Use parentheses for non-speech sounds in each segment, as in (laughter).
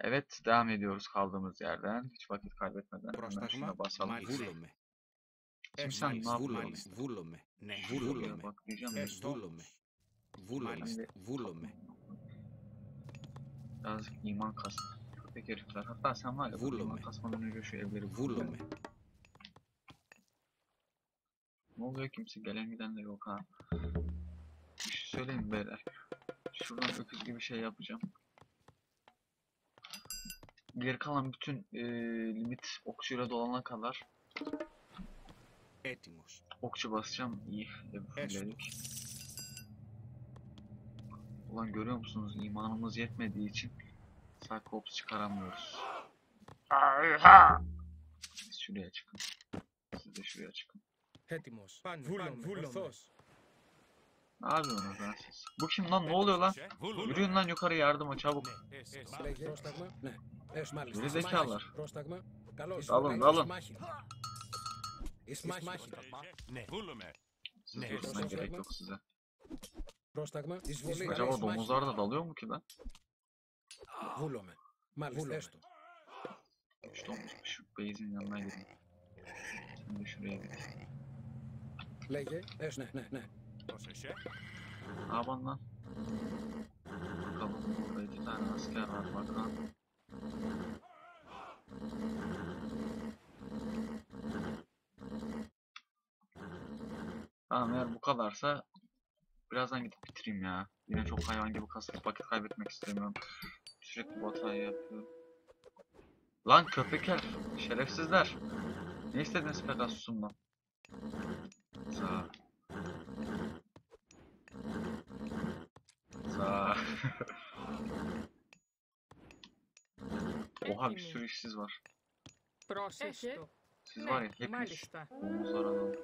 Evet devam ediyoruz kaldığımız yerden. Hiç vakit kaybetmeden. Prostatma malvulomme. Şimdi sen malvulomme. Vulomme. Ne vulomme. Vulomme. Vulomme. Vulomme. Birazcık iman kasın. Köpek herifler. Hatta sen var ya iman kasmadan önce şu evleri vulomme. Ne oluyor kimse gelen giden de yok ha. Bir şey söyleyeyim beyler. Şuradan öküz gibi şey yapacağım geri kalan bütün e, limit okçuyla dolana kadar Etimus. okçu basacağım. İyi. E, Dedik. Ulan görüyor musunuz imanımız yetmediği için Cyclops çıkaramıyoruz. Siz şuraya çıkın. Siz de şuraya çıkın. Hettimos, Pan, Vulon, ορθός. Ne yapıyorsunuz lan siz? Bu kim lan? Ne oluyor lan? Yürüyün lan yukarı yardıma çabuk. Λέγε. Πρόσταγμα. Ναι. Έσου μάλιστα. Γυρίζε Συμμάχη. κι άλλα. Πρόσταγμα. Καλώς. Άλλον, Λέγε, άλλον. Συμμάχη. İsmahi. Ναι, βούλομαι. Siz Ne? durusuna Dostum, gerek yapma. yok size. Πρόσταγμα. Εισβολή. Acaba İsmahi. domuzlar da dalıyor mu ki lan? Βούλομαι. Μάλιστα. Έστω. Üç domuzmuş. Şu base'in yanına gidin. Sen de şuraya git. Λέγε. Έσου. Ναι, ναι, ναι. Proszę się. Aman lan. Bakalım burada iki tane asker var bakalım. Tamam eğer bu kadarsa birazdan gidip bitireyim ya. Yine çok hayvan gibi kasıp vakit kaybetmek istemiyorum. Sürekli bu hatayı yapıyorum. Lan köpek herif, şerefsizler. Ne istediniz Pegasus'umdan? Sağ ol. Oha bir sürü işsiz var. Πρόσεχε. Siz Ναι, var ya hepiniz μάλιστα. domuzlar alalım.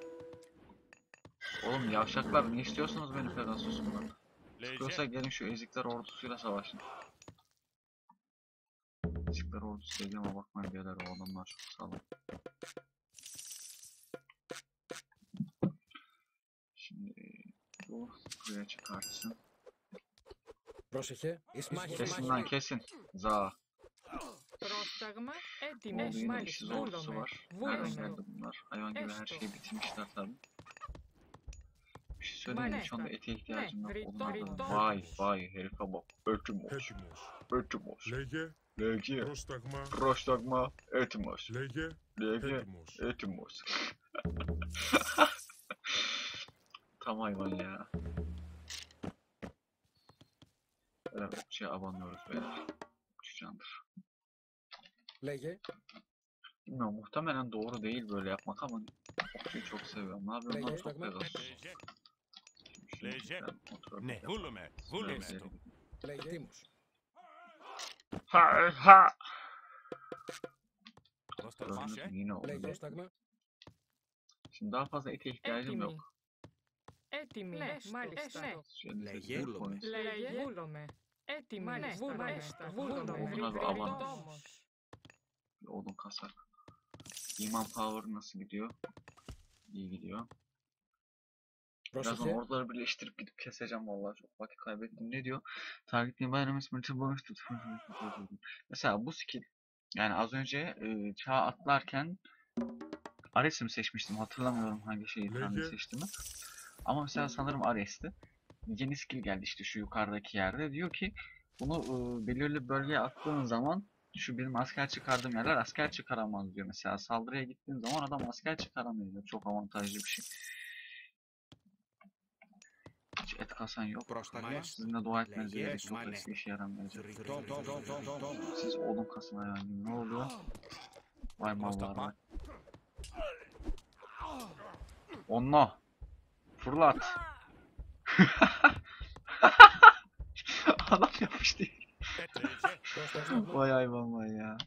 Oğlum yavşaklar ne istiyorsunuz benim Pegasus'umdan? Sıkıyorsa Λέγε. gelin şu ezikler ordusuyla savaşın. Ezikler ordusu dediğime bakmayın beyler o adamlar çok sağlam. Şimdi bu buraya çıkartsın. Πρόσεχε. Ισμάχη. Kesin lan kesin. Za. Πρόσταγμα. Ne Έτοιμος. oldu yine Μάλιστα. işsiz ordusu Βούλομαι. var. Nereden Βούλομαι. geldi bunlar? Hayvan gibi her Esto. şeyi bitirmişler tabii. Bir şey söyleyeyim mi? Şu anda ete ihtiyacım yok. Βρυτό, Onlar da βρυτό. vay vay herife bak. Ötümos. Έτοιμος. Ötümos. Λέγε Legi. πρόσταγμα. Proştagma. Etimos. Λέγε Legi. έτοιμος. Etimos. Tam hayvan ya. Evet okçuya abanıyoruz beyler. Okçu candır. Λέγε. Bilmiyorum muhtemelen doğru değil böyle yapmak ama okçuyu çok seviyorum. Ne yapıyorum lan Lege, çok bakma. Pegasus. Λέγε. Şunu Lege. ben kontrol Ναι, edeyim. βούλομαι. Βούλομαι. Neyse. Λέγε. Έτοιμος. Ha ha. Πρόσεχε. Gördünüz mü? Yine oldu. Λέγε. be. Πρόσταγμα. Şimdi daha fazla ete ihtiyacım Έτοιμη. yok. Έτοιμη. Ναι, μάλιστα. Şöyle Lege. size Βούλομαι. koyun. Λέγε. Βούλομαι. Έτοιμη. Ναι, Μάλιστα. Βούλομαι. Βούλομαι. Βρυτό Βούλομαι. όμως. Bir odun kasak. İman power nasıl gidiyor? İyi gidiyor. Birazdan Πρόσεχε. orduları birleştirip gidip keseceğim vallahi çok vakit kaybettim. Ne diyor? Target'in bayram ismini boş tut. (laughs) Mesela bu skill yani az önce e, çağ atlarken Ares'i mi seçmiştim hatırlamıyorum hangi şeyi hangi Lege. seçtiğimi. Ama mesela sanırım Ares'ti. yeni geldi işte şu yukarıdaki yerde. Diyor ki bunu e, belirli bölgeye attığın zaman şu benim asker çıkardığım yerler asker çıkaramaz diyor. Mesela saldırıya gittiğin zaman adam asker çıkaramıyor. Çok avantajlı bir şey. Hiç et kasan yok. Sizinle dua etmez diye çok eski işe yaramıyor. Siz odun kasına yani. Ne oldu? Vay mallar vay. Onunla. Fırlat. (laughs) (laughs) Adam yapıştı. (laughs) vay hayvan vay ya.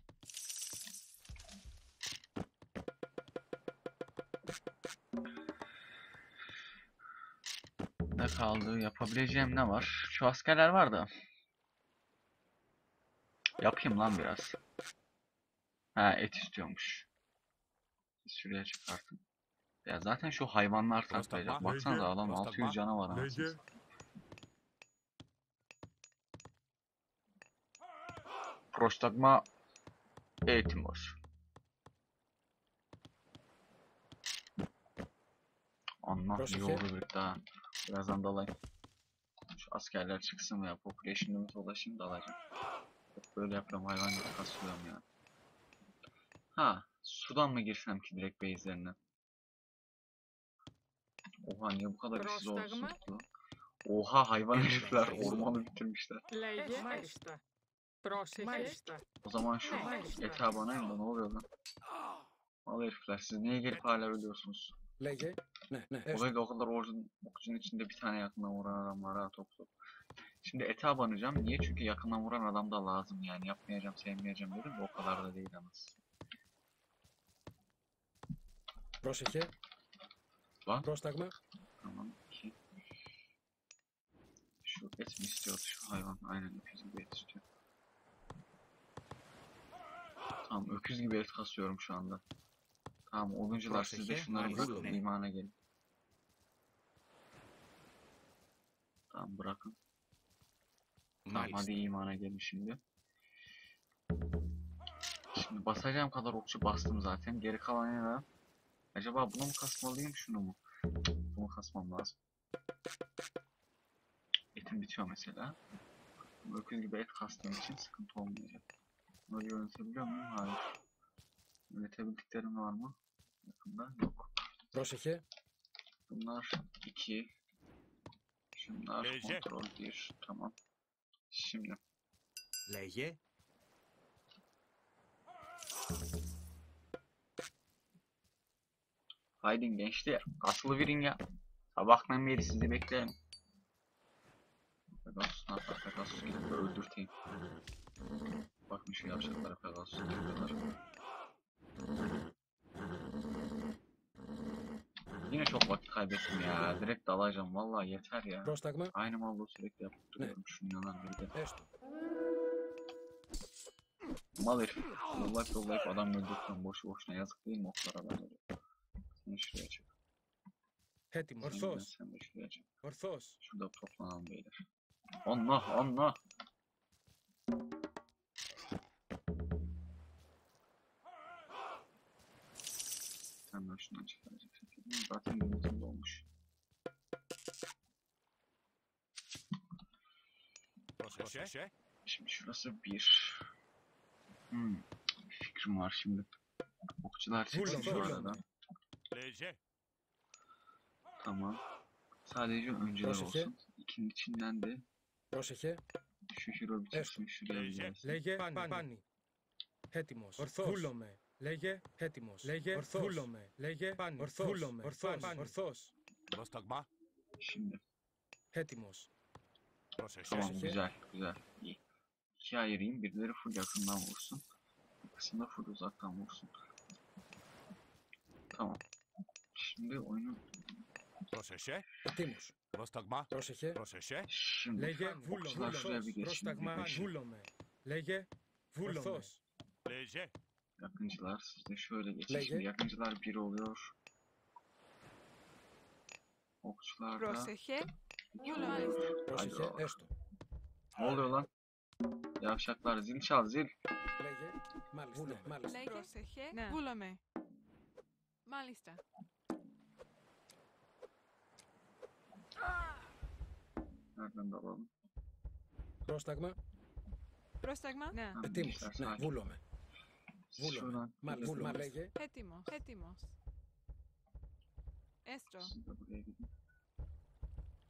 Ne kaldı? Yapabileceğim ne var? Şu askerler var da. Yapayım lan biraz. Ha et istiyormuş. Şuraya çıkartım. Ya zaten şu hayvanlar saklayacak. Baksana da adam 600 canavar anasını Prostatma eğitimor. Allah iyi şey oldu daha. Birazdan dalayım. Şu askerler çıksın veya population'ımız ulaşayım dalacağım. Böyle yapıyorum hayvan gibi kasılıyorum ya. Ha, sudan mı girsem ki direkt base'lerine? Oha niye bu kadar işsiz olsun? Oha hayvan herifler ormanı bitirmişler. Proszę jeszcze. O zaman şu Neyse. GTA bana ne oluyor lan? Al herifler siz niye gelip hala ölüyorsunuz? LG. Ne ne. Evet. Olayda o kadar orucun, orucun içinde bir tane yakından vuran adam var ha top top. Şimdi ete banacağım. Niye? Çünkü yakından vuran adam da lazım yani. Yapmayacağım, sevmeyeceğim dedim de o kadar da değil anas. Proş 2. Lan. Proş takma. Tamam. iki. Şu et mi istiyordu şu hayvan? Aynen. Bizim de et istiyor. Tamam öküz gibi et kasıyorum şu anda. Tamam oluncular siz de şunları bırakın imana gelin. Tamam bırakın. Tamam hadi imana gelin şimdi. Şimdi basacağım kadar okçu bastım zaten. Geri kalan ne var? Acaba bunu mu kasmalıyım şunu mu? Bunu kasmam lazım. Etim bitiyor mesela. Öküz gibi et kastığım için sıkıntı olmayacak. Bunları yönetebiliyor muyum? Hayır. Yönetebildiklerim var mı? Yakında yok. Roş 2. Bunlar 2. Şunlar Lece. kontrol 1. Tamam. Şimdi. Leye. Haydin gençler. Aslı birin ya. Sabahtan beri sizi beklerim. Pegasus'un hatta öldürteyim. Bakmış şey yavşaklara falan söylüyorlar. Yine çok vakit kaybettim ya. Direkt dalacağım. Valla yeter ya. Aynı mallığı sürekli yapıp duruyorum. Şunu yalan bir de. Mal herif. Yollayıp yollayıp adam öldürtüyorum. Boşu boşuna yazık değil mi oklara ben öyle. Seni şuraya çek. Hadi Morsos. Sen Şurada toplanalım beyler. Allah Allah. Πρόσεχε. Şimdi şurası bir. Hmm. bir Fikrim var şimdi. Okçular çıksın şu Vurun, arada. Λέγε. Tamam. Sadece öncüler Proseke. olsun. İkinin içinden de Πρόσεχε. şu hero bir çıksın şuraya bir Lece. gelsin. Λέγε. Πάνι. Πάνι. Έτοιμος. Ορθός. Βούλομαι. Λέγε. Έτοιμος. Λέγε. Ορθός. Βούλομαι. Λέγε. Πάνι. Ορθός. Βούλομαι. Ορθός. Ορθός. Πρόσταγμα. Şimdi. Έτοιμος. Tamam güzel güzel. İyi. Şey İkiye ayırayım. Birileri full yakından vursun. Aslında full uzaktan vursun. Tamam. Şimdi oyunu... Proseşe. Timur. Prostagma. Proseşe. Proseşe. Lege vullome. Prostagma vullome. Lege vullome. Lege. Yakıncılar sizde şöyle geçin. Şimdi yakıncılar bir oluyor. Okçularda... Proseşe. Πρόσεχε. iki Vurun. oluyor. Hadi Πρόσεχε. bakalım. Έστω. Ne oluyor lan? Yavşaklar zil çal zil. Λέγε. Μάλιστα. Ναι, μάλιστα. Λέγε. Πρόσεχε. Ναι. Βούλαμε. Μάλιστα. Nereden dalalım? Πρόσταγμα. Πρόσταγμα. Ναι. Tamam, Έτοιμος. gençler, Ναι, sakin. βούλομαι. Siz Vurun. Şuradan Μάλιστα. vurun. Μα λέγε. Έτοιμος. Έτοιμος. Έστω. Siz de buraya gidin.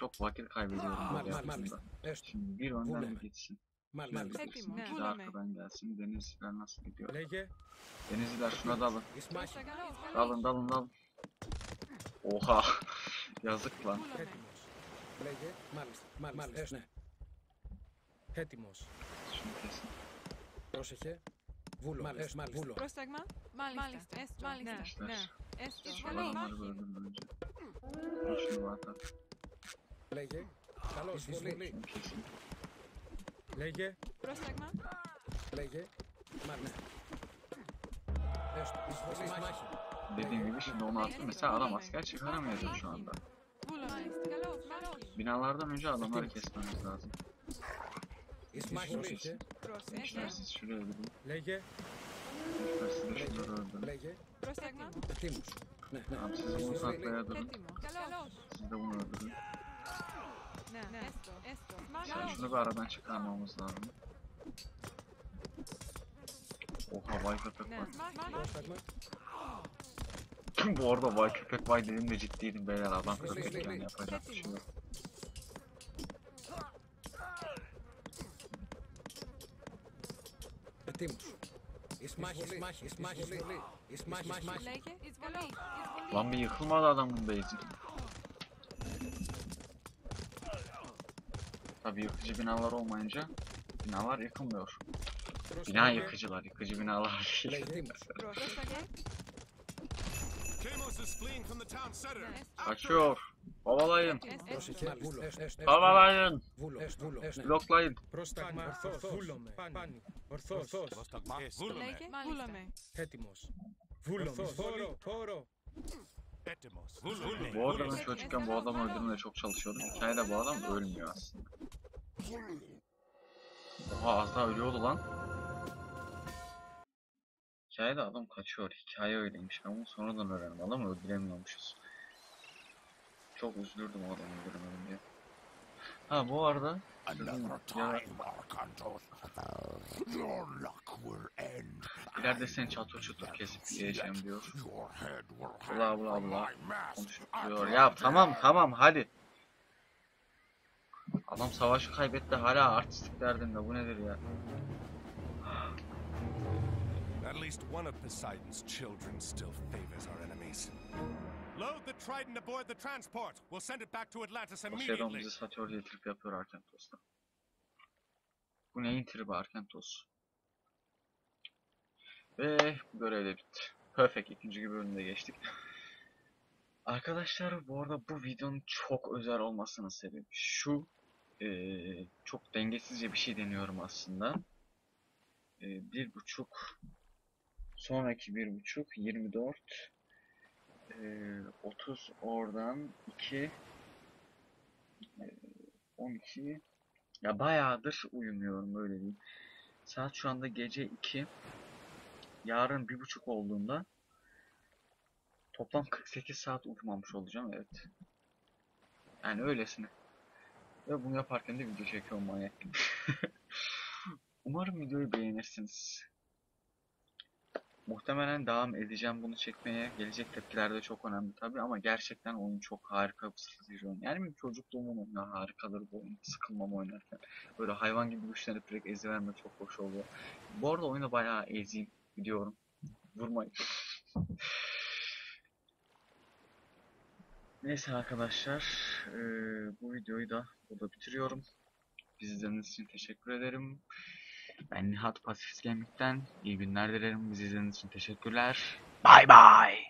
Çok vakit kaybediyorum Mal- böyle mal- mal- yaptığımda. Έστω. Şimdi bir önden Vurma. bir geçsin. Μάλιστα. Şöyle bir Έτοιμο. geçsin. Ναι. Bir de Vurma. arkadan gelsin. Denizciler nasıl gidiyor? Λέγε. Denizciler şuna dalın. Ισμάχη. Πρόσταγμα. Dalın dalın dalın. Oha. (laughs) Yazık lan. Βούλαμε. Έτοιμος. Λέγε. Μάλιστα. Μάλιστα. Έστω. Ναι. Έτοιμος. Şunu kesin. Πρόσεχε. Βούλο. Μάλιστα. Βούλο. Πρόσταγμα. Μάλιστα. Έστω. Ναι. Arkadaşlar. Ναι. Έστω. Şu Καλό. adamları Λέγε. Καλώς. Εισβολή. Şunu kesin. Λέγε. Πρόσταγμα. Λέγε. Μάλιστα. Έστω. Εισβολή. Μάχη. Dediğim gibi şimdi onu attım. Mesela adam asker çıkaramıyordu şu anda. Βούλαμε. Καλό. Καλό. Binalardan önce adamları kesmemiz lazım. Εις μάχη. Πρόσεχε. Πρόσεχε. Gençler siz şuraya gidin. Λέγε. Gençler siz de şunları öldürün. Λέγε. Πρόσταγμα. Ετοίμους. Ναι, ναι. Tamam siz bunu saklaya durun. Έτοιμο. Καλό. Siz de bunu öldürün. Şimdi şunu bir aradan çıkarmamız lazım. Oha vay köpek vay. Bu arada vay köpek vay dedim de ciddiydim beyler. Adam köpek yani yapacak bir şey yok. Lan bir yıkılmadı adamın beyzi. Tabii yıkıcı binalar olmayınca binalar yıkılmıyor. Bina yıkıcılar, yıkıcı binalar. Değil. (laughs) Kaçıyor. Kovalayın. Kovalayın. Bloklayın. Bu adamın çocukken bu adamı öldürmeye çok çalışıyordum. Hikayede bu adam ölmüyor aslında. Oha az daha ölüyordu lan. Hikayede adam kaçıyor. Hikaye öyleymiş. Ben bunu sonradan öğrendim. Adamı öldüremiyormuşuz. Çok üzülürdüm o adamı öldüremedim diye. Ha bu arada ileride seni çatır çutur kesip yiyeceğim diyor. Bla bla bla. duruyor. Ya tamam tamam hadi. Adam savaşı kaybetti hala artistik derdinde bu nedir ya? At least one of Poseidon's children still favors our enemies. Load the trident aboard the transport. We'll send it back to Atlantis Poseidon immediately. bizi satıyor diye trip yapıyor Arkentos'ta. Bu neyin tribi Arkentos? Ve görev de bitti. Perfect ikinci gibi bölümde geçtik. Arkadaşlar bu arada bu videonun çok özel olmasının sebebi şu. Eee, çok dengesizce bir şey deniyorum aslında. Eee, bir buçuk sonraki bir buçuk 24 eee 30 oradan 2 eee, 12 ya bayağıdır uyumuyorum öyle diyeyim. Saat şu anda gece 2. Yarın bir buçuk olduğunda toplam 48 saat uyumamış olacağım evet. Yani öylesine. Ve bunu yaparken de video çekiyorum manyak gibi. (laughs) Umarım videoyu beğenirsiniz. Muhtemelen devam edeceğim bunu çekmeye. Gelecek tepkiler de çok önemli tabii ama gerçekten oyun çok harika bir oyunu. Yani benim çocukluğumun oyunu harikadır bu oyun. Sıkılmam oynarken. Böyle hayvan gibi güçlenip direkt eziverme çok hoş oluyor. Bu arada oyunu bayağı eziyim biliyorum. Vurmayın. (laughs) Neyse arkadaşlar, eee, bu videoyu da burada bitiriyorum. Bizi izlediğiniz için teşekkür ederim. Ben Nihat Pasifist Gaming'den iyi günler dilerim. Bizi izlediğiniz için teşekkürler. Bay bay.